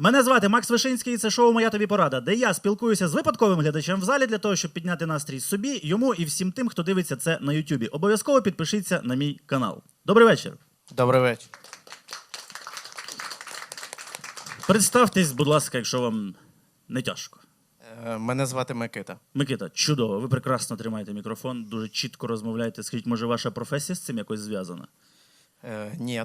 Мене звати Макс Вишинський. і Це шоу Моя тобі порада, де я спілкуюся з випадковим глядачем в залі для того, щоб підняти настрій собі, йому і всім тим, хто дивиться це на Ютубі. Обов'язково підпишіться на мій канал. Добрий вечір. Добрий вечір. Представтесь, будь ласка, якщо вам не тяжко. Е, Мене звати Микита. Микита, чудово, ви прекрасно тримаєте мікрофон, дуже чітко розмовляєте. Скажіть, може, ваша професія з цим якось зв'язана? Е, ні.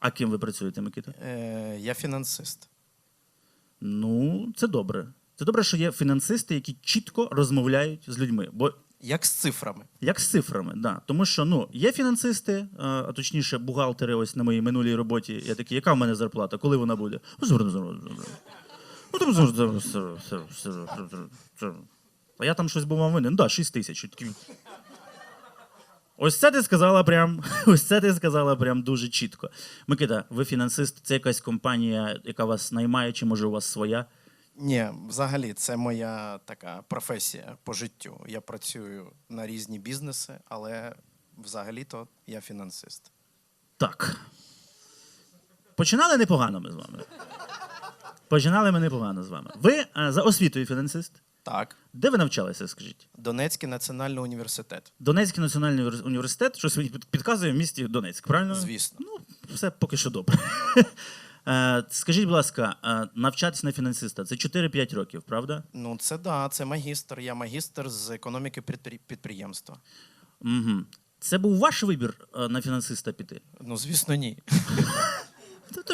А ким ви працюєте, Микита? Е, я фінансист. Ну, це добре. Це добре, що є фінансисти, які чітко розмовляють з людьми. Бо Як з цифрами. Як з цифрами, да. Тому що ну, є фінансисти, а точніше, бухгалтери ось на моїй минулій роботі. Я такий, яка в мене зарплата, коли вона буде? А я там щось був вам винен. Ну, да, 6 тисяч. Ось це ти сказала прям, ось це ти сказала прям дуже чітко. Микита, ви фінансист, це якась компанія, яка вас наймає, чи може у вас своя? Ні, взагалі, це моя така професія по життю. Я працюю на різні бізнеси, але взагалі-то я фінансист. Так. Починали непогано ми з вами. Починали ми непогано з вами. Ви е, за освітою фінансист. Так, Де ви навчалися, скажіть? Донецький національний університет. Донецький національний університет, щось мені підказує в місті Донецьк, правильно? Звісно. Ну, все поки що добре. Е, Скажіть, будь ласка, е, навчатися на фінансиста це 4-5 років, правда? Ну, це да, це магістр. Я магістр з економіки підприємства. Угу. Це був ваш вибір е, на фінансиста піти? Ну, звісно, ні.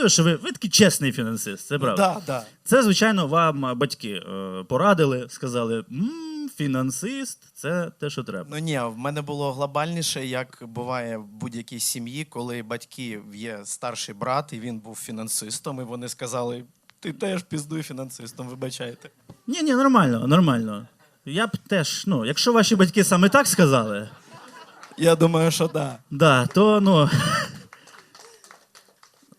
Це що ви, ви такий чесний фінансист, це правда. Да, да. Це, звичайно, вам батьки е, порадили, сказали: м фінансист це те, що треба. Ну ні, в мене було глобальніше, як буває в будь-якій сім'ї, коли батьків є старший брат, і він був фінансистом, і вони сказали: ти теж піздуй фінансистом, вибачайте. Ні, ні, нормально, нормально. Я б теж, ну, якщо ваші батьки саме так сказали, Я думаю, що да. да, то ну.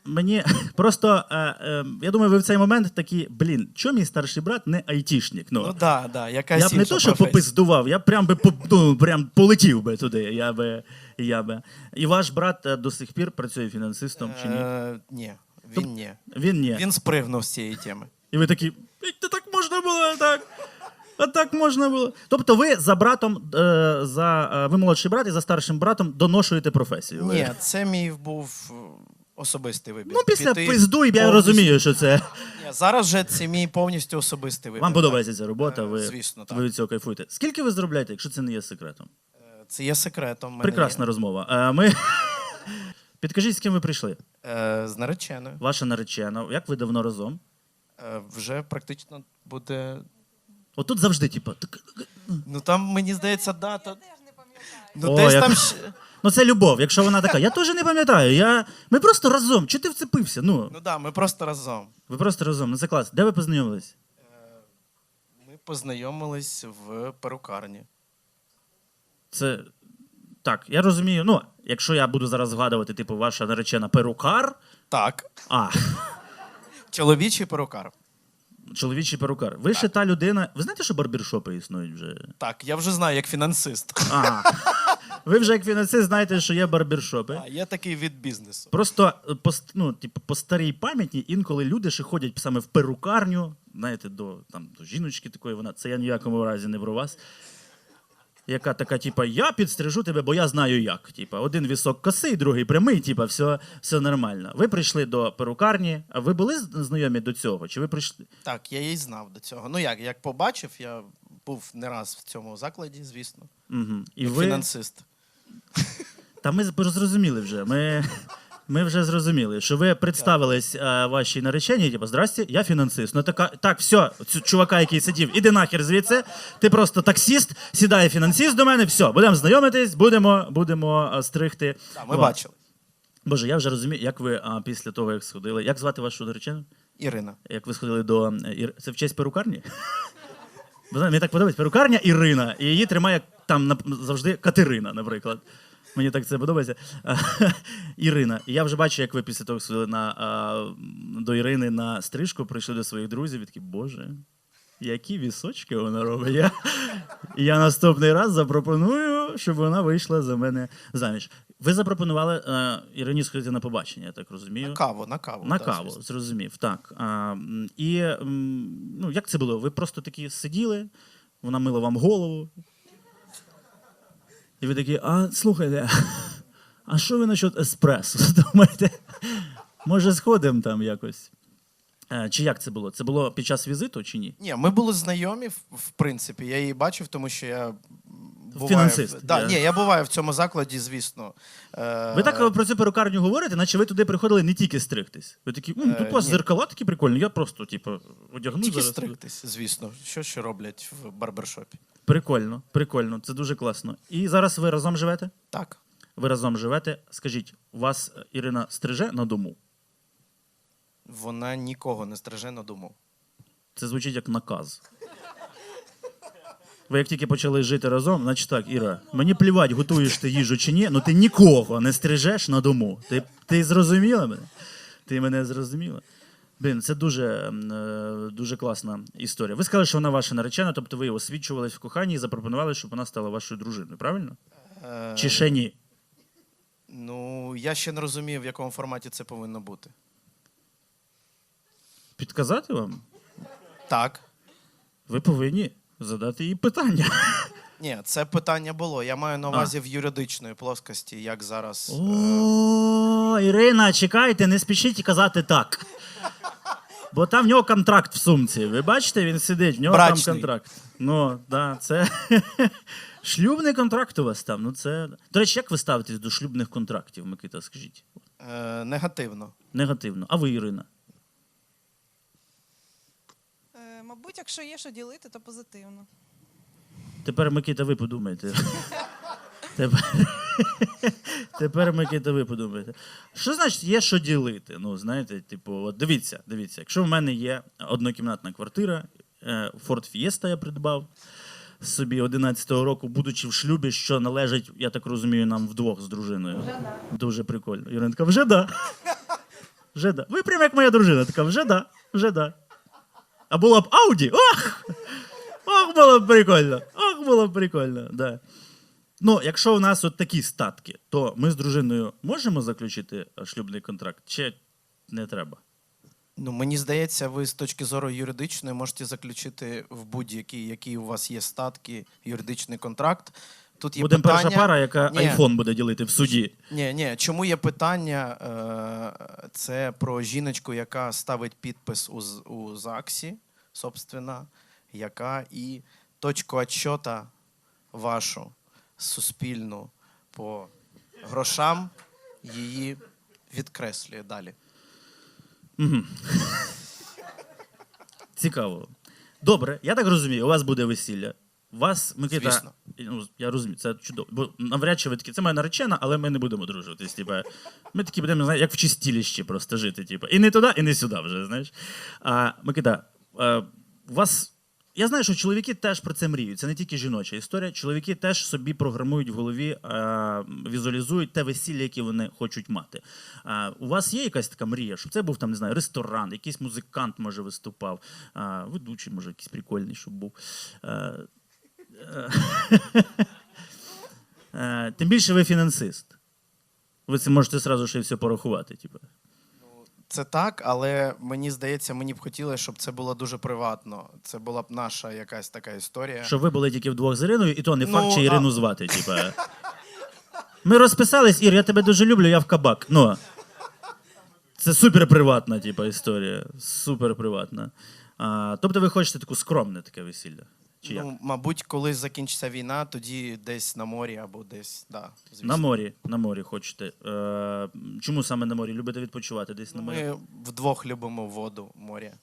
Мені просто, е, е, я думаю, ви в цей момент такі, блін, чому мій старший брат не айтішник? Ну, Ну да, да, якась я б не то, що попиздував, я б прям би ну, прям полетів би туди. Я би, я би. І ваш брат е, до сих пір працює фінансистом чи ні? Е, ні, він ні. Він ні. Він спригнув з цієї теми. І ви такі, «Ей, та так можна було, так. А так можна було. Тобто ви за братом, е, за, е, ви молодший брат і за старшим братом доношуєте професію. Ні, це мій був особистий вибір. Ну, після Піти пизду, я повністю- розумію, що це. Ні, зараз же це мій повністю особистий вибір. Вам подобається ця робота, Е, ви, звісно, так. ви від цього кайфуєте. Скільки ви заробляєте, якщо це не є секретом? Е, Це є секретом. в мене Прекрасна є. розмова. Е, Ми... Підкажіть, з ким ви прийшли? Е, З нареченою. Ваша наречена. Як ви давно разом? Е, Вже практично буде. Отут завжди, типу, так, Ну там, мені здається, дата. Ну, О, десь як- там ну це любов. Якщо вона така, я теж не пам'ятаю. Я... Ми просто разом. Чого ти вцепився? Ну, Ну да, ми просто разом. ви просто разом. Ну це клас. Де ви познайомились? Ми познайомились в перукарні. Це так, я розумію. Ну, якщо я буду зараз згадувати, типу, ваша наречена перукар, Так, а чоловічий перукар. Чоловічий перукар. Ви ще та людина. Ви знаєте, що барбершопи існують вже? Так, я вже знаю, як фінансист. Ага. Ви вже як фінансист знаєте, що є барбершопи. А є такий від бізнесу. Просто е, по, ну, типу, по старій пам'яті інколи люди ще ходять саме в перукарню, знаєте, до, там, до жіночки такої, вона, це я ніякому разі не про вас. Яка така, типа, я підстрижу тебе, бо я знаю як. Типа, один вісок косий, другий прямий, типа, все, все нормально. Ви прийшли до перукарні, а ви були знайомі до цього? Чи ви прийшли? Так, я її знав до цього. Ну як, як побачив, я був не раз в цьому закладі, звісно. Угу. І Як ви... фінансист. Та ми зрозуміли вже. Ми, ми вже зрозуміли, що ви представились а, вашій нареченій, типу, здрасте, я фінансист. Ну така, так, все, цю чувака, який сидів, іди нахер звідси. Ти просто таксіст, сідає фінансист до мене, все, будемо знайомитись, будемо, будемо а, стригти. Так, ми вас. бачили. Боже, я вже розумію, як ви а, після того, як сходили. Як звати вашу наречену? Ірина. Як ви сходили до. е, Ір- Це в честь перукарні? Знаєте, Мені так подобається. Перукарня Ірина. І її тримає там нап- завжди Катерина, наприклад. Мені так це подобається. Ірина. І я вже бачу, як ви після того сходили на, до Ірини на стрижку, прийшли до своїх друзів і такі, Боже, які вісочки вона робить. Я, я наступний раз запропоную щоб вона вийшла за мене заміж. Ви запропонували е, Ірині сходити на побачення, я так розумію. На каву, на каву. На да, каву, звісно. зрозумів. Так. А, і ну, як це було? Ви просто такі сиділи, вона мила вам голову. І ви такі, а слухайте, а що ви насчет еспресо? Думаєте, може, сходимо там якось? Е, Чи як це було? Це було під час візиту чи ні? Ні, ми були знайомі, в, принципі. Я її бачив, тому що я. Буваю, Фінансист, Да, я- Ні, я буваю в цьому закладі, звісно. Е, Ви так про цю перукарню говорите, наче ви туди приходили не тільки стригтись. Ви такі, «М, тут у вас Е, ні. зеркала такі прикольні, я просто, типу, одягну Тільки зараз. стригтись, звісно. Що ще роблять в барбершопі? Прикольно, прикольно, це дуже класно. І зараз ви разом живете? Так. Ви разом живете. Скажіть, вас е, Ірина стриже на дому? Вона нікого не стриже на дому. Це звучить як наказ. Ви як тільки почали жити разом, значить так, Іра, мені плівать, готуєш ти їжу чи ні, ну ти нікого не стрижеш на дому. Ти, ти зрозуміла мене? Ти мене зрозуміла? Блін, це дуже, е, дуже класна історія. Ви сказали, що вона ваша наречена, тобто ви освічувались в коханні і запропонували, щоб вона стала вашою дружиною, правильно? Е, Чи ще ні? Ну, я ще не розумію, в якому форматі це повинно бути. Підказати вам? Так. Ви повинні задати їй питання. Ні, це питання було. Я маю на увазі в юридичної плоскості, як зараз. е, О, Ірина, чекайте, не спішіть казати так. Бо там в нього контракт в сумці. Ви бачите, він сидить, в нього Брачний. там контракт. Ну, да, це шлюбний контракт у вас там. Ну, це... До речі, як ви ставитесь до шлюбних контрактів, Микита, скажіть? е, негативно. Негативно. А ви, Ірина? Е, Мабуть, якщо є що ділити, то позитивно. Тепер, Микита, ви подумайте. Тепер, тепер Микита, ви. Що значить є що ділити? Ну, знаєте, типу, от дивіться, дивіться, якщо в мене є однокімнатна квартира, е, Ford Fiesta я придбав собі 11-го року, будучи в шлюбі, що належить, я так розумію, нам вдвох з дружиною. Вже да. Дуже прикольно. Ірина така, вже да. Вже да. Ви прямо як моя дружина, така, вже да, вже да. А була б Ауді, ох! Ох, було б прикольно. Ох, було б прикольно. Да. Ну, якщо у нас от такі статки, то ми з дружиною можемо заключити е, шлюбний контракт, чи не треба? Ну, мені здається, ви з точки зору юридичної можете заключити в будь-який, який у вас є статки, юридичний контракт. Тут є Будемо питання... перша пара, яка Ні. айфон буде ділити в суді. Ні, ні, чому є питання? Е, Це про жіночку, яка ставить підпис у, у ЗАГСі, собственно, яка і точку отчета вашу суспільну по грошам її відкреслює далі. Цікаво. Добре, я так розумію, у вас буде весілля. Вас, Микита, Звісно. ну, я розумію, це чудово. Бо навряд чи ви такі, це моя наречена, але ми не будемо дружитись. Типа, ми такі будемо, знаєш, як в чистіліщі просто жити. Типа. І не туди, і не сюди вже, знаєш. А, Микита, а, у вас. Я знаю, що чоловіки теж про це мріють. Це не тільки жіноча історія. Чоловіки теж собі програмують в голові, а, візуалізують те весілля, яке вони хочуть мати. А, у вас є якась така мрія, щоб це був там, не знаю, ресторан, якийсь музикант може виступав, а, ведучий, може, якийсь прикольний, щоб був. Е, Тим більше ви фінансист. Ви це можете зразу ще все порахувати. Типу. Це так, але мені здається, мені б хотілося, щоб це було дуже приватно. Це була б наша якась така історія. Щоб ви були тільки вдвох з Іриною, і то не Ну, факт, чи а- Ірину звати. Типу. Ми розписались, Ір, я тебе дуже люблю, я в кабак. Ну, це супер приватна типу, історія. Супер приватна. А, тобто ви хочете таку скромне таке весілля? Чи як? Ну, мабуть, коли закінчиться війна, тоді десь на морі або десь, да, звісно. На морі, на морі хочете. Е, чому саме на морі? Любите відпочивати десь на морі? Ми вдвох любимо воду, море.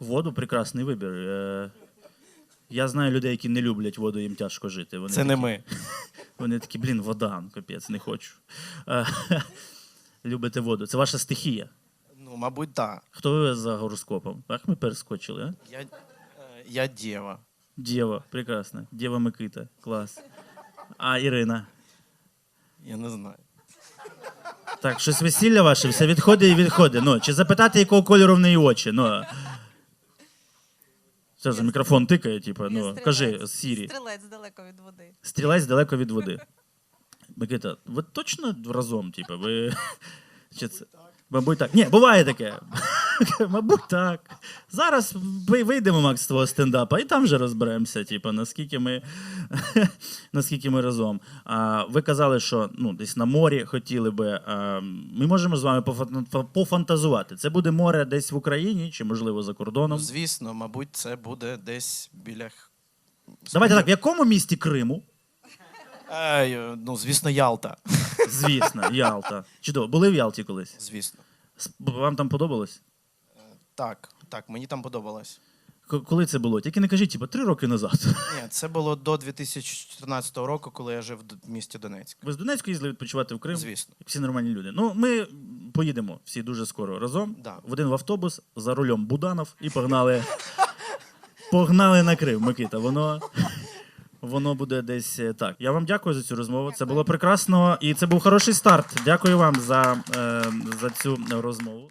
Воду прекрасний вибір. Е, Я знаю людей, які не люблять воду, їм тяжко жити. Вони Це такі, не ми. Вони такі, блін, вода, ну, капець, не хочу. Е, Любите воду. Це ваша стихія. Ну, мабуть, так. Хто ви за гороскопом? Так ми перескочили, а? Я, е, я дєва. Дєва, прекрасно. Дєва Микита, клас. А Ірина. Я не знаю. Так, щось весілля ваше, все відходить і відходить. Ну, чи запитати, якого кольору в неї очі? Ну. Це за мікрофон тикає, типу, ну стрілець. кажи Сірі. Стрілець далеко від води. Стрілець далеко від води. Микита, ви точно разом, типу, ви. Чи це? Мабуть, так. Ні, буває таке. Мабуть, так. Зараз вийдемо, Макс, з твого стендапа, і там вже розберемося, типу, наскільки ми, наскільки ми разом. А, ви казали, що ну, десь на морі хотіли би. А, ми можемо з вами пофантазувати. Це буде море десь в Україні чи, можливо, за кордоном. Звісно, мабуть, це буде десь біля. Давайте так, в якому місті Криму? Е, ну, звісно, Ялта. Звісно, Ялта. Чудово. Були в Ялті колись? Звісно. Вам там подобалось? Так, так, мені там подобалось. К- Коли це було? Тільки не кажіть, типу, три роки назад. Ні, це було до 2014 року, коли я жив в місті Донецьк. Ви з Донецька їздили відпочивати в Крим? Звісно. Як всі нормальні люди. Ну, ми поїдемо всі дуже скоро разом. Да. В один в автобус, за рулем Буданов і погнали. погнали на Крим, Микита. Воно. Воно буде десь е, так. Я вам дякую за цю розмову. Це було прекрасно, і це був хороший старт. Дякую вам за, е, за цю розмову.